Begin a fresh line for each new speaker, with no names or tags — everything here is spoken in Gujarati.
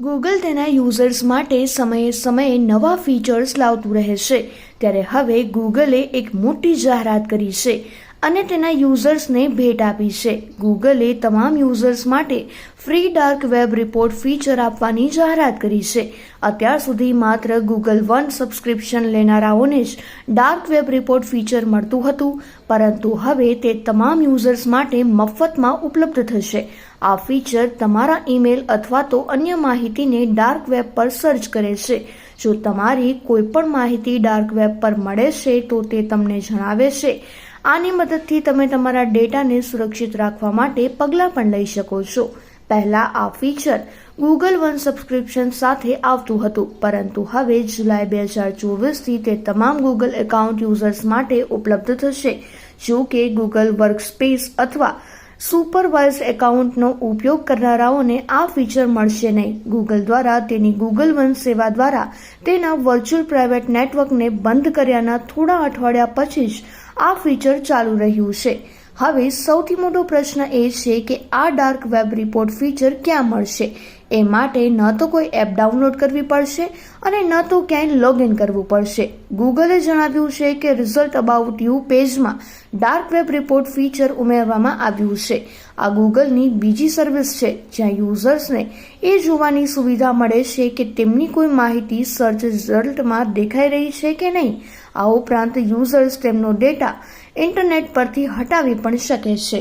ગૂગલ તેના યુઝર્સ માટે સમયે સમયે નવા ફીચર્સ લાવતું રહે છે ત્યારે હવે ગૂગલે એક મોટી જાહેરાત કરી છે. અને તેના યુઝર્સને ભેટ આપી છે. ગૂગલે તમામ યુઝર્સ માટે free dark web report feature આપવાની જાહેરાત કરી છે. અત્યાર સુધી માત્ર ગૂગલ વન સબસ્ક્રિપ્શન લેનારાઓને જ ડાર્ક વેબ રિપોર્ટ ફીચર મળતું હતું, પરંતુ હવે તે તમામ યુઝર્સ માટે મફતમાં ઉપલબ્ધ થશે. આ ફીચર તમારા ઈમેલ અથવા તો અન્ય માહિતીને ડાર્ક વેબ પર સર્ચ કરે છે. જો તમારી કોઈપણ માહિતી ડાર્ક વેબ પર મળે છે, તો તે તમને જણાવે છે આની મદદથી તમે તમારા ડેટાને સુરક્ષિત રાખવા માટે પગલાં પણ લઈ શકો છો. પહેલા આ ફીચર ગૂગલ વન સબસ્ક્રિપ્શન સાથે આવતું હતું, પરંતુ હવે જુલાઈ બે હજાર ચોવીસથી તે તમામ ગૂગલ એકાઉન્ટ યુઝર્સ માટે ઉપલબ્ધ થશે. જો કે ગૂગલ વર્કસ્પેસ અથવા સુપરવાઇઝ એકાઉન્ટનો ઉપયોગ કરનારાઓને આ ફીચર મળશે નહીં. ગૂગલ દ્વારા તેની ગૂગલ વન સેવા દ્વારા તેના વર્ચ્યુઅલ પ્રાઇવેટ નેટવર્કને બંધ કર્યાના થોડા અઠવાડિયા પછી જ આ ફીચર ચાલુ રહ્યું છે. હવે સૌથી મોટો પ્રશ્ન એ છે કે આ ડાર્ક વેબ રિપોર્ટ ફીચર ક્યાં મળશે? એ માટે ન તો કોઈ એપ ડાઉનલોડ કરવી પડશે અને ન તો ક્યાંય લોગિન કરવું પડશે. ગૂગલે જણાવ્યું છે કે રિઝલ્ટ અબાઉટ યુ પેજમાં ડાર્ક વેબ રિપોર્ટ ફીચર ઉમેરવામાં આવ્યું છે. આ ગૂગલની બીજી સર્વિસ છે, જ્યાં યુઝર્સને એ જોવાની સુવિધા મળે છે કે તેમની કોઈ માહિતી સર્ચ રિઝલ્ટમાં દેખાઈ રહી છે કે નહીં. આ ઉપરાંત યુઝર્સ તેમનો ડેટા ઇન્ટરનેટ પરથી હટાવી પણ શકે છે.